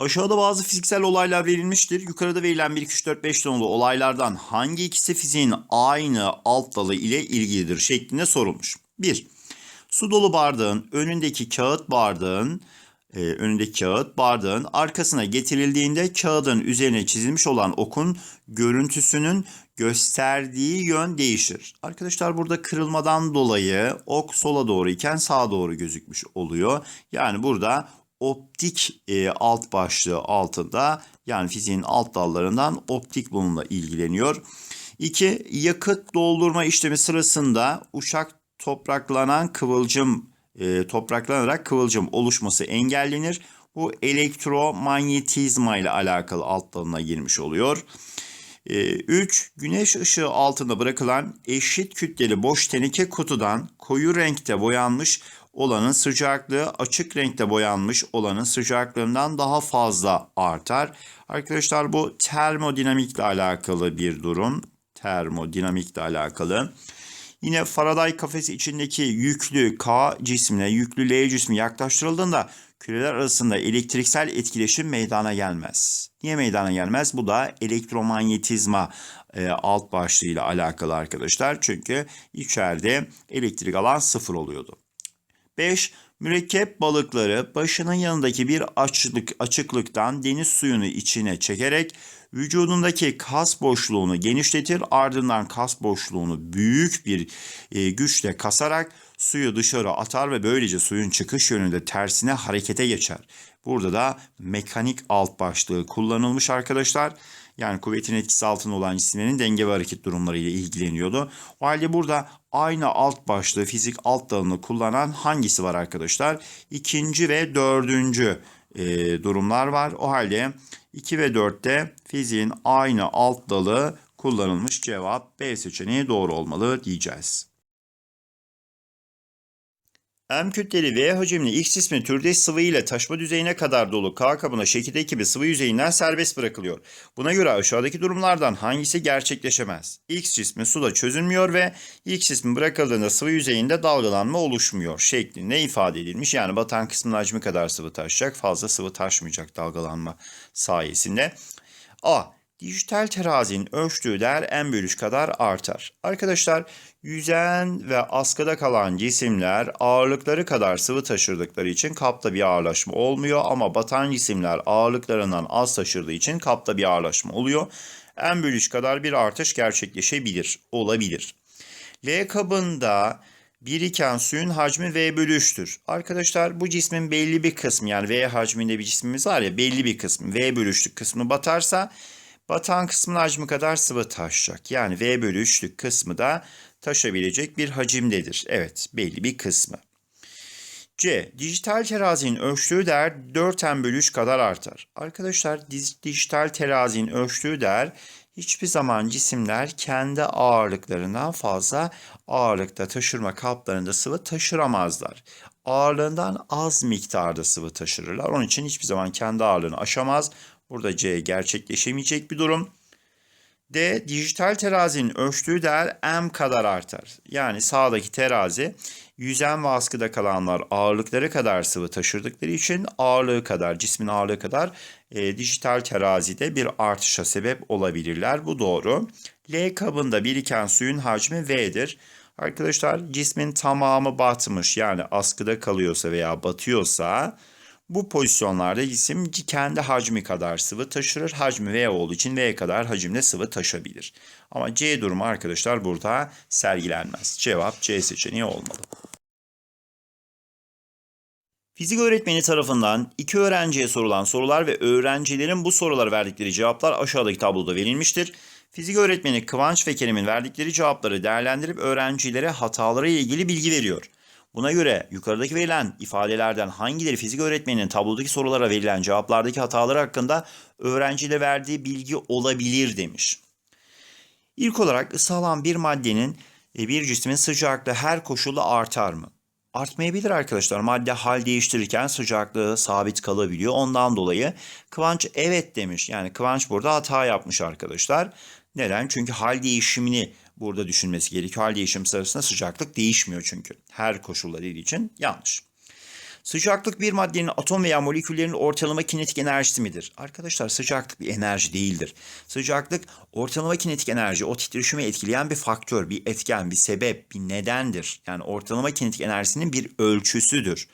Aşağıda bazı fiziksel olaylar verilmiştir. Yukarıda verilen 1, 2, 3, 4, 5 nolu olaylardan hangi ikisi fiziğin aynı alt dalı ile ilgilidir şeklinde sorulmuş. 1. Su dolu bardağın önündeki kağıt bardağın e, önündeki kağıt bardağın arkasına getirildiğinde kağıdın üzerine çizilmiş olan okun görüntüsünün gösterdiği yön değişir. Arkadaşlar burada kırılmadan dolayı ok sola doğru iken sağa doğru gözükmüş oluyor. Yani burada optik e, alt başlığı altında yani fiziğin alt dallarından optik bununla ilgileniyor. 2. Yakıt doldurma işlemi sırasında uçak topraklanan kıvılcım e, topraklanarak kıvılcım oluşması engellenir. Bu elektromanyetizma ile alakalı alt dalına girmiş oluyor. 3. Güneş ışığı altında bırakılan eşit kütleli boş teneke kutudan koyu renkte boyanmış olanın sıcaklığı açık renkte boyanmış olanın sıcaklığından daha fazla artar. Arkadaşlar bu termodinamikle alakalı bir durum. Termodinamikle alakalı. Yine Faraday kafesi içindeki yüklü K cismine yüklü L cismi yaklaştırıldığında küreler arasında elektriksel etkileşim meydana gelmez. Niye meydana gelmez? Bu da elektromanyetizma e, alt başlığıyla alakalı arkadaşlar. Çünkü içeride elektrik alan sıfır oluyordu. 5. Mürekkep balıkları başının yanındaki bir açıklık, açıklıktan deniz suyunu içine çekerek vücudundaki kas boşluğunu genişletir ardından kas boşluğunu büyük bir e, güçle kasarak suyu dışarı atar ve böylece suyun çıkış yönünde tersine harekete geçer. Burada da mekanik alt başlığı kullanılmış arkadaşlar. Yani kuvvetin etkisi altında olan cisimlerin denge ve hareket durumlarıyla ilgileniyordu. O halde burada aynı alt başlığı fizik alt dalını kullanan hangisi var arkadaşlar? İkinci ve dördüncü e, durumlar var. O halde 2 ve 4'te fiziğin aynı alt dalı kullanılmış cevap B seçeneği doğru olmalı diyeceğiz. M kütleli V hacimli X cismi türdeş sıvı ile taşma düzeyine kadar dolu K kabına şekildeki gibi sıvı yüzeyinden serbest bırakılıyor. Buna göre aşağıdaki durumlardan hangisi gerçekleşemez? X cismi suda çözünmüyor ve X cismi bırakıldığında sıvı yüzeyinde dalgalanma oluşmuyor şeklinde ifade edilmiş. Yani batan kısmının hacmi kadar sıvı taşacak, fazla sıvı taşmayacak dalgalanma sayesinde. A. Dijital terazinin ölçtüğü değer m bölü kadar artar. Arkadaşlar yüzen ve askıda kalan cisimler ağırlıkları kadar sıvı taşırdıkları için kapta bir ağırlaşma olmuyor ama batan cisimler ağırlıklarından az taşırdığı için kapta bir ağırlaşma oluyor. m bölü kadar bir artış gerçekleşebilir, olabilir. L kabında biriken suyun hacmi V bölü 3'tür. Arkadaşlar bu cismin belli bir kısmı yani V hacminde bir cismimiz var ya belli bir kısmı V bölü 3'lük kısmı batarsa Batan kısmın hacmi kadar sıvı taşacak. Yani V bölü 3'lük kısmı da taşabilecek bir hacimdedir. Evet belli bir kısmı. C. Dijital terazinin ölçtüğü değer 4 m bölü 3 kadar artar. Arkadaşlar dijital terazinin ölçtüğü değer hiçbir zaman cisimler kendi ağırlıklarından fazla ağırlıkta taşırma kaplarında sıvı taşıramazlar. Ağırlığından az miktarda sıvı taşırırlar. Onun için hiçbir zaman kendi ağırlığını aşamaz. Burada C gerçekleşemeyecek bir durum. D. Dijital terazinin ölçtüğü değer M kadar artar. Yani sağdaki terazi yüzen ve askıda kalanlar ağırlıkları kadar sıvı taşırdıkları için ağırlığı kadar, cismin ağırlığı kadar e, dijital terazide bir artışa sebep olabilirler. Bu doğru. L kabında biriken suyun hacmi V'dir. Arkadaşlar cismin tamamı batmış yani askıda kalıyorsa veya batıyorsa bu pozisyonlarda cisim kendi hacmi kadar sıvı taşır. Hacmi V olduğu için V kadar hacimde sıvı taşabilir. Ama C durumu arkadaşlar burada sergilenmez. Cevap C seçeneği olmalı. Fizik öğretmeni tarafından iki öğrenciye sorulan sorular ve öğrencilerin bu sorulara verdikleri cevaplar aşağıdaki tabloda verilmiştir. Fizik öğretmeni Kıvanç ve Kerem'in verdikleri cevapları değerlendirip öğrencilere hataları ile ilgili bilgi veriyor. Buna göre yukarıdaki verilen ifadelerden hangileri fizik öğretmeninin tablodaki sorulara verilen cevaplardaki hataları hakkında öğrenciyle verdiği bilgi olabilir demiş. İlk olarak ısı alan bir maddenin e, bir cismin sıcaklığı her koşulda artar mı? Artmayabilir arkadaşlar. Madde hal değiştirirken sıcaklığı sabit kalabiliyor. Ondan dolayı Kıvanç evet demiş. Yani Kıvanç burada hata yapmış arkadaşlar. Neden? Çünkü hal değişimini burada düşünmesi gerekiyor. Hal değişim sırasında sıcaklık değişmiyor çünkü. Her koşulda için yanlış. Sıcaklık bir maddenin atom veya moleküllerin ortalama kinetik enerjisi midir? Arkadaşlar sıcaklık bir enerji değildir. Sıcaklık ortalama kinetik enerji, o titreşimi etkileyen bir faktör, bir etken, bir sebep, bir nedendir. Yani ortalama kinetik enerjisinin bir ölçüsüdür.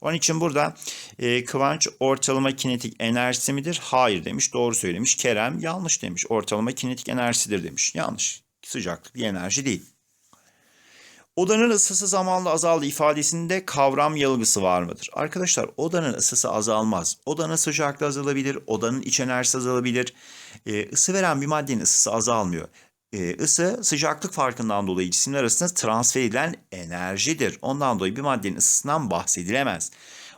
Onun için burada e, Kıvanç ortalama kinetik enerjisi midir? Hayır demiş. Doğru söylemiş. Kerem yanlış demiş. Ortalama kinetik enerjisidir demiş. Yanlış. Sıcaklık bir enerji değil. Odanın ısısı zamanla azaldı ifadesinde kavram yanılgısı var mıdır? Arkadaşlar odanın ısısı azalmaz. Odanın sıcaklığı azalabilir, odanın iç enerjisi azalabilir. Ee, ısı veren bir maddenin ısısı azalmıyor. Ee, ısı sıcaklık farkından dolayı cisimler arasında transfer edilen enerjidir. Ondan dolayı bir maddenin ısısından bahsedilemez.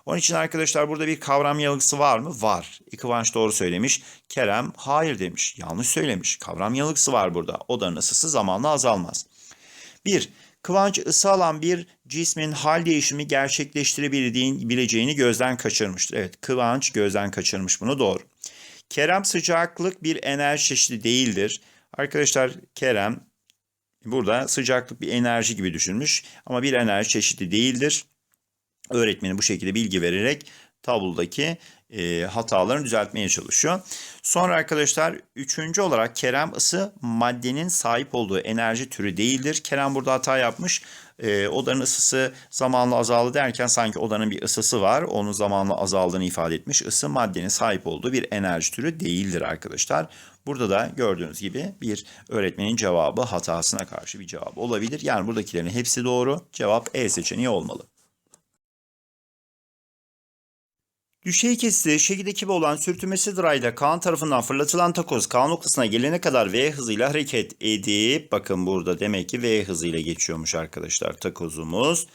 Onun için arkadaşlar burada bir kavram yanılgısı var mı? Var. Kıvanç doğru söylemiş. Kerem hayır demiş. Yanlış söylemiş. Kavram yanılgısı var burada. Odanın ısısı zamanla azalmaz. 1. Kıvanç ısı alan bir cismin hal değişimi gerçekleştirebileceğini gözden kaçırmıştır. Evet, Kıvanç gözden kaçırmış bunu doğru. Kerem sıcaklık bir enerji çeşidi değildir. Arkadaşlar Kerem burada sıcaklık bir enerji gibi düşünmüş ama bir enerji çeşidi değildir. Öğretmeni bu şekilde bilgi vererek tablodaki e, hatalarını düzeltmeye çalışıyor. Sonra arkadaşlar üçüncü olarak Kerem ısı maddenin sahip olduğu enerji türü değildir. Kerem burada hata yapmış. E, odanın ısısı zamanla azaldı derken sanki odanın bir ısısı var. Onun zamanla azaldığını ifade etmiş. Isı maddenin sahip olduğu bir enerji türü değildir arkadaşlar. Burada da gördüğünüz gibi bir öğretmenin cevabı hatasına karşı bir cevap olabilir. Yani buradakilerin hepsi doğru. Cevap E seçeneği olmalı. Düşey kesiti şekilde gibi olan sürtünmesi rayda Kaan tarafından fırlatılan takoz K noktasına gelene kadar V hızıyla hareket edip bakın burada demek ki V hızıyla geçiyormuş arkadaşlar takozumuz.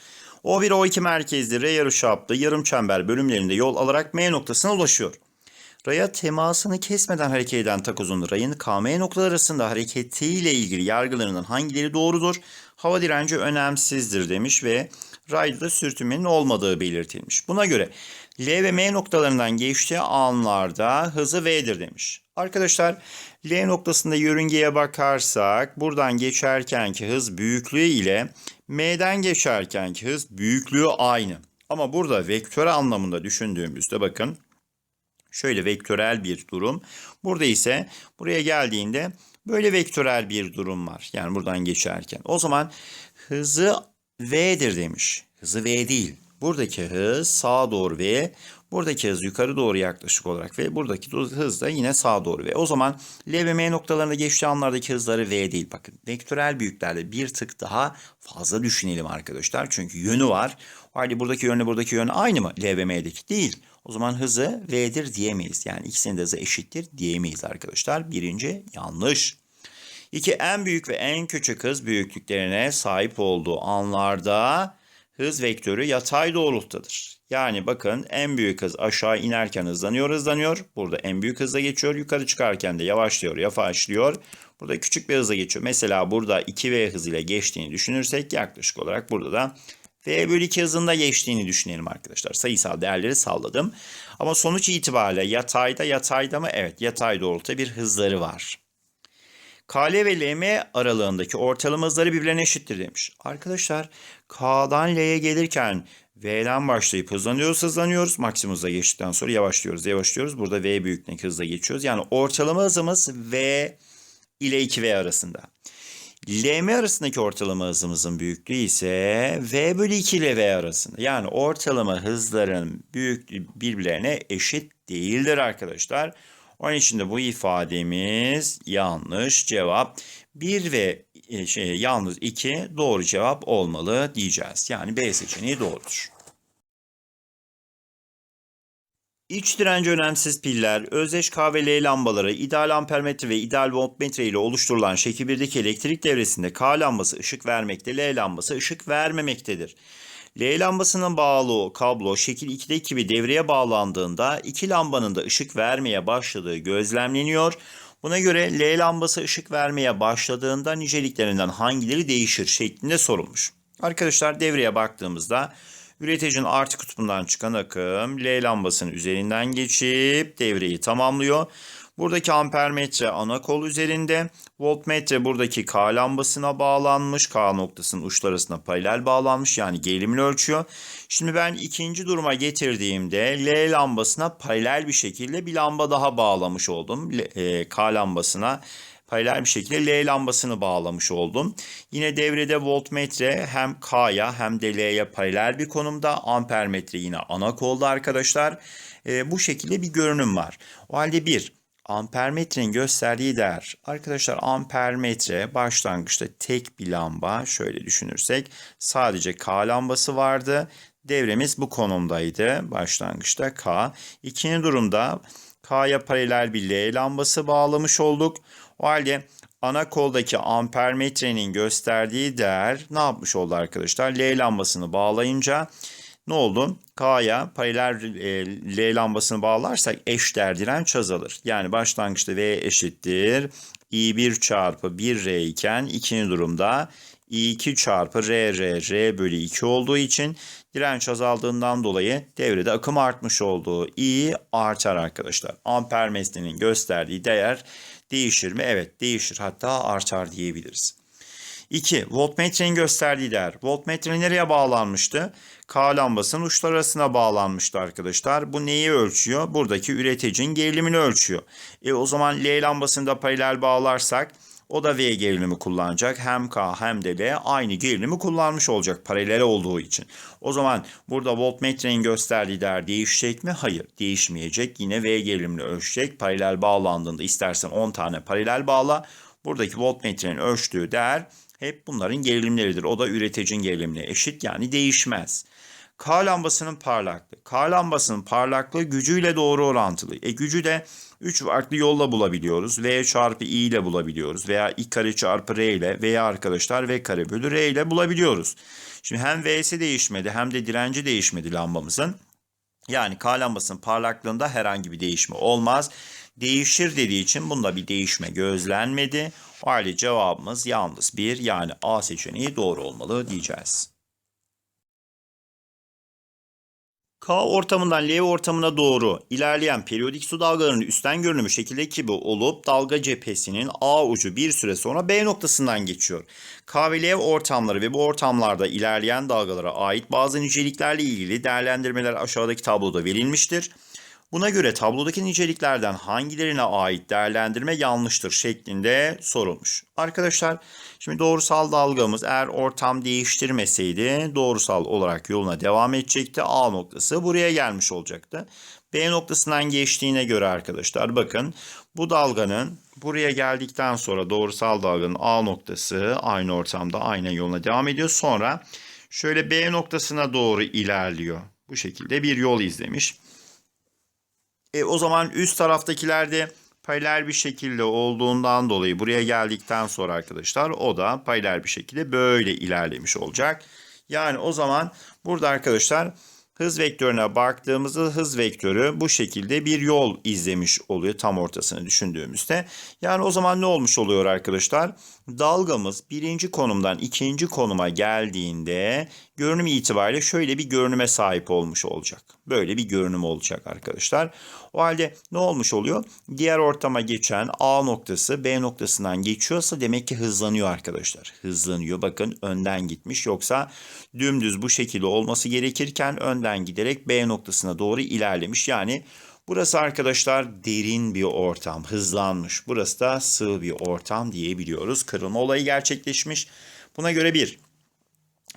O1 O2 merkezli R yarıçaplı yarım çember bölümlerinde yol alarak M noktasına ulaşıyor. Raya temasını kesmeden hareket eden takozun rayın KM noktaları arasında hareketiyle ilgili yargılarından hangileri doğrudur? Hava direnci önemsizdir demiş ve rayda da sürtünmenin olmadığı belirtilmiş. Buna göre L ve M noktalarından geçtiği anlarda hızı V'dir demiş. Arkadaşlar L noktasında yörüngeye bakarsak buradan geçerkenki hız büyüklüğü ile M'den geçerkenki hız büyüklüğü aynı. Ama burada vektör anlamında düşündüğümüzde bakın şöyle vektörel bir durum. Burada ise buraya geldiğinde böyle vektörel bir durum var. Yani buradan geçerken. O zaman hızı V'dir demiş. Hızı V değil. Buradaki hız sağa doğru V, buradaki hız yukarı doğru yaklaşık olarak ve buradaki hız da yine sağa doğru V. O zaman L ve M noktalarında geçtiği anlardaki hızları V değil. Bakın vektörel büyüklerde bir tık daha fazla düşünelim arkadaşlar. Çünkü yönü var. O halde buradaki yönle buradaki yön aynı mı? L ve M'deki değil. O zaman hızı V'dir diyemeyiz. Yani ikisinin de hızı eşittir diyemeyiz arkadaşlar. Birinci yanlış. İki en büyük ve en küçük hız büyüklüklerine sahip olduğu anlarda hız vektörü yatay doğrultudadır. Yani bakın en büyük hız aşağı inerken hızlanıyor hızlanıyor. Burada en büyük hızla geçiyor. Yukarı çıkarken de yavaşlıyor yavaşlıyor. Burada küçük bir hızla geçiyor. Mesela burada 2V hızıyla geçtiğini düşünürsek yaklaşık olarak burada da V bölü 2 hızında geçtiğini düşünelim arkadaşlar. Sayısal değerleri salladım. Ama sonuç itibariyle yatayda yatayda mı? Evet yatay doğrultuda bir hızları var. KL ve LM aralığındaki ortalama hızları birbirine eşittir demiş. Arkadaşlar K'dan L'ye gelirken V'den başlayıp hızlanıyoruz hızlanıyoruz. Maksimum hıza geçtikten sonra yavaşlıyoruz yavaşlıyoruz. Burada V büyüklüğündeki hızla geçiyoruz. Yani ortalama hızımız V ile 2V arasında. LM arasındaki ortalama hızımızın büyüklüğü ise V bölü 2 ile V arasında. Yani ortalama hızların büyüklüğü birbirlerine eşit değildir arkadaşlar. Onun için de bu ifademiz yanlış cevap. 1 ve e, şey, yalnız 2 doğru cevap olmalı diyeceğiz. Yani B seçeneği doğrudur. İç direnci önemsiz piller, özdeş K ve L lambaları, ideal ampermetre ve ideal voltmetre ile oluşturulan şekil 1'deki elektrik devresinde K lambası ışık vermekte, L lambası ışık vermemektedir. L lambasının bağlı kablo şekil 2'deki gibi devreye bağlandığında iki lambanın da ışık vermeye başladığı gözlemleniyor. Buna göre L lambası ışık vermeye başladığında niceliklerinden hangileri değişir şeklinde sorulmuş. Arkadaşlar devreye baktığımızda üreticinin artı kutbundan çıkan akım L lambasının üzerinden geçip devreyi tamamlıyor. Buradaki ampermetre ana kol üzerinde. Voltmetre buradaki K lambasına bağlanmış. K noktasının uçları arasında paralel bağlanmış. Yani gerilimini ölçüyor. Şimdi ben ikinci duruma getirdiğimde L lambasına paralel bir şekilde bir lamba daha bağlamış oldum. E, K lambasına paralel bir şekilde L lambasını bağlamış oldum. Yine devrede voltmetre hem K'ya hem de L'ye paralel bir konumda. Ampermetre yine ana kolda arkadaşlar. E, bu şekilde bir görünüm var. O halde bir ampermetrenin gösterdiği değer. Arkadaşlar ampermetre başlangıçta tek bir lamba şöyle düşünürsek sadece K lambası vardı. Devremiz bu konumdaydı. Başlangıçta K. İkinci durumda K'ya paralel bir L lambası bağlamış olduk. O halde ana koldaki ampermetrenin gösterdiği değer ne yapmış oldu arkadaşlar? L lambasını bağlayınca ne oldu? K'ya paralel e, L lambasını bağlarsak eşdeğer direnç azalır. Yani başlangıçta V eşittir I1 çarpı 1R iken ikinci durumda I2 çarpı R, R, R bölü 2 olduğu için direnç azaldığından dolayı devrede akım artmış olduğu I artar arkadaşlar. Ampermetrenin gösterdiği değer değişir mi? Evet değişir hatta artar diyebiliriz. 2. Voltmetrenin gösterdiği değer. Voltmetre nereye bağlanmıştı? K lambasının uçları arasına bağlanmıştı arkadaşlar. Bu neyi ölçüyor? Buradaki üreticinin gerilimini ölçüyor. E o zaman L lambasını da paralel bağlarsak o da V gerilimi kullanacak. Hem K hem de L aynı gerilimi kullanmış olacak paralel olduğu için. O zaman burada voltmetrenin gösterdiği değer değişecek mi? Hayır değişmeyecek. Yine V gerilimini ölçecek. Paralel bağlandığında istersen 10 tane paralel bağla. Buradaki voltmetrenin ölçtüğü değer hep bunların gerilimleridir. O da üreticinin gerilimine eşit yani değişmez. K lambasının parlaklığı. K lambasının parlaklığı gücüyle doğru orantılı. E gücü de 3 farklı yolla bulabiliyoruz. V çarpı I ile bulabiliyoruz. Veya I kare çarpı R ile veya arkadaşlar V kare bölü R ile bulabiliyoruz. Şimdi hem V'si değişmedi hem de direnci değişmedi lambamızın. Yani K lambasının parlaklığında herhangi bir değişme olmaz. Değişir dediği için bunda bir değişme gözlenmedi. O halde cevabımız yalnız bir yani A seçeneği doğru olmalı diyeceğiz. K ortamından L ortamına doğru ilerleyen periyodik su dalgalarının üstten görünümü şekildeki gibi olup dalga cephesinin A ucu bir süre sonra B noktasından geçiyor. K ve L ortamları ve bu ortamlarda ilerleyen dalgalara ait bazı niceliklerle ilgili değerlendirmeler aşağıdaki tabloda verilmiştir. Buna göre tablodaki niceliklerden hangilerine ait değerlendirme yanlıştır şeklinde sorulmuş. Arkadaşlar şimdi doğrusal dalgamız eğer ortam değiştirmeseydi doğrusal olarak yoluna devam edecekti. A noktası buraya gelmiş olacaktı. B noktasından geçtiğine göre arkadaşlar bakın bu dalganın buraya geldikten sonra doğrusal dalganın A noktası aynı ortamda aynı yoluna devam ediyor. Sonra şöyle B noktasına doğru ilerliyor. Bu şekilde bir yol izlemiş. E, o zaman üst taraftakiler de paralel bir şekilde olduğundan dolayı buraya geldikten sonra arkadaşlar o da paralel bir şekilde böyle ilerlemiş olacak. Yani o zaman burada arkadaşlar hız vektörüne baktığımızda hız vektörü bu şekilde bir yol izlemiş oluyor tam ortasını düşündüğümüzde. Yani o zaman ne olmuş oluyor arkadaşlar? Dalgamız birinci konumdan ikinci konuma geldiğinde görünüm itibariyle şöyle bir görünüme sahip olmuş olacak. Böyle bir görünüm olacak arkadaşlar. O halde ne olmuş oluyor? Diğer ortama geçen A noktası B noktasından geçiyorsa demek ki hızlanıyor arkadaşlar. Hızlanıyor. Bakın önden gitmiş. Yoksa dümdüz bu şekilde olması gerekirken önden giderek B noktasına doğru ilerlemiş. Yani Burası arkadaşlar derin bir ortam, hızlanmış. Burası da sığ bir ortam diyebiliyoruz. Kırılma olayı gerçekleşmiş. Buna göre bir,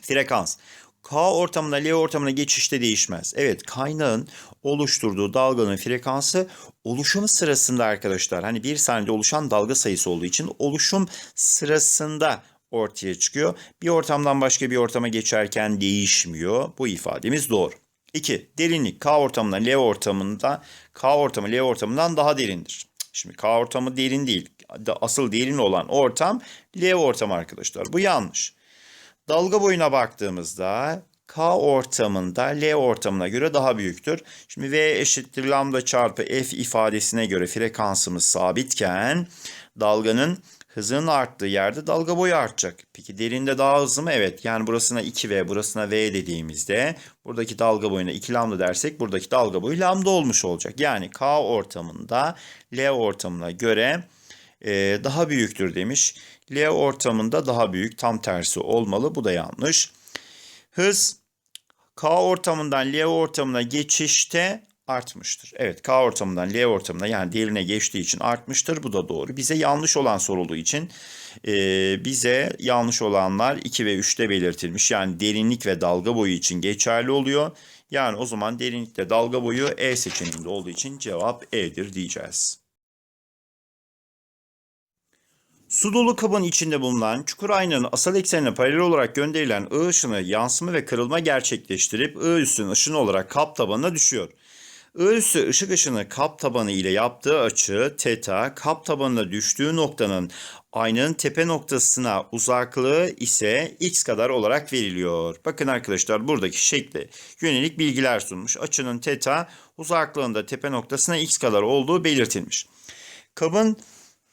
frekans. K ortamına L ortamına geçişte değişmez. Evet kaynağın oluşturduğu dalganın frekansı oluşum sırasında arkadaşlar hani bir saniyede oluşan dalga sayısı olduğu için oluşum sırasında ortaya çıkıyor. Bir ortamdan başka bir ortama geçerken değişmiyor. Bu ifademiz doğru. 2. Derinlik K ortamından L ortamında K ortamı L ortamından daha derindir. Şimdi K ortamı derin değil. Asıl derin olan ortam L ortamı arkadaşlar. Bu yanlış. Dalga boyuna baktığımızda K ortamında L ortamına göre daha büyüktür. Şimdi V eşittir lambda çarpı F ifadesine göre frekansımız sabitken dalganın Hızının arttığı yerde dalga boyu artacak. Peki derinde daha hızlı mı? Evet. Yani burasına 2V, burasına V dediğimizde buradaki dalga boyuna 2 lambda dersek buradaki dalga boyu lambda olmuş olacak. Yani K ortamında L ortamına göre e, daha büyüktür demiş. L ortamında daha büyük tam tersi olmalı. Bu da yanlış. Hız K ortamından L ortamına geçişte artmıştır. Evet K ortamından L ortamına yani derine geçtiği için artmıştır. Bu da doğru. Bize yanlış olan sorulduğu için e, bize yanlış olanlar 2 ve 3'te belirtilmiş. Yani derinlik ve dalga boyu için geçerli oluyor. Yani o zaman derinlikte dalga boyu E seçeneğinde olduğu için cevap E'dir diyeceğiz. Su dolu kabın içinde bulunan çukur aynanın asal eksenine paralel olarak gönderilen I ışını yansıma ve kırılma gerçekleştirip I üstün ışını olarak kap tabanına düşüyor. Üstü ışık ışını kap tabanı ile yaptığı açı teta, kap tabanına düştüğü noktanın aynanın tepe noktasına uzaklığı ise x kadar olarak veriliyor. Bakın arkadaşlar buradaki şekle yönelik bilgiler sunmuş. Açının teta uzaklığında tepe noktasına x kadar olduğu belirtilmiş. Kabın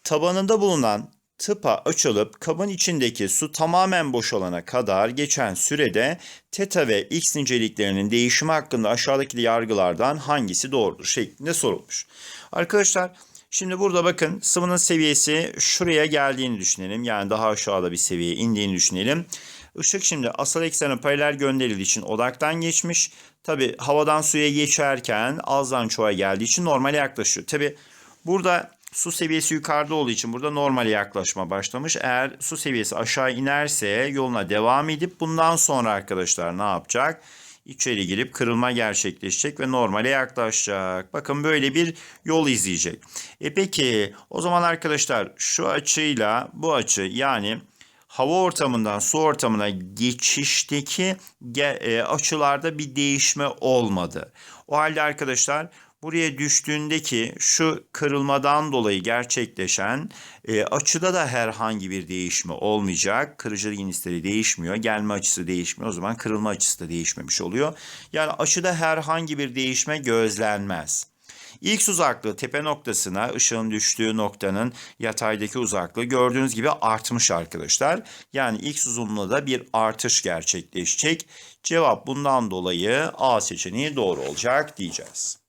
tabanında bulunan tıpa açılıp kabın içindeki su tamamen boşalana kadar geçen sürede teta ve x niceliklerinin değişimi hakkında aşağıdaki yargılardan hangisi doğrudur şeklinde sorulmuş. Arkadaşlar şimdi burada bakın sıvının seviyesi şuraya geldiğini düşünelim. Yani daha aşağıda bir seviyeye indiğini düşünelim. Işık şimdi asal eksene paralel gönderildiği için odaktan geçmiş. Tabi havadan suya geçerken azdan çoğa geldiği için normale yaklaşıyor. Tabi burada su seviyesi yukarıda olduğu için burada normale yaklaşma başlamış. Eğer su seviyesi aşağı inerse yoluna devam edip bundan sonra arkadaşlar ne yapacak? İçeri girip kırılma gerçekleşecek ve normale yaklaşacak. Bakın böyle bir yol izleyecek. E peki o zaman arkadaşlar şu açıyla bu açı yani hava ortamından su ortamına geçişteki ge- e, açılarda bir değişme olmadı. O halde arkadaşlar buraya düştüğündeki şu kırılmadan dolayı gerçekleşen e, açıda da herhangi bir değişme olmayacak. Kırıcılık indeksleri değişmiyor. Gelme açısı değişmiyor. O zaman kırılma açısı da değişmemiş oluyor. Yani açıda herhangi bir değişme gözlenmez. İlk uzaklığı tepe noktasına ışığın düştüğü noktanın yataydaki uzaklığı gördüğünüz gibi artmış arkadaşlar. Yani ilk uzunluğunda da bir artış gerçekleşecek. Cevap bundan dolayı A seçeneği doğru olacak diyeceğiz.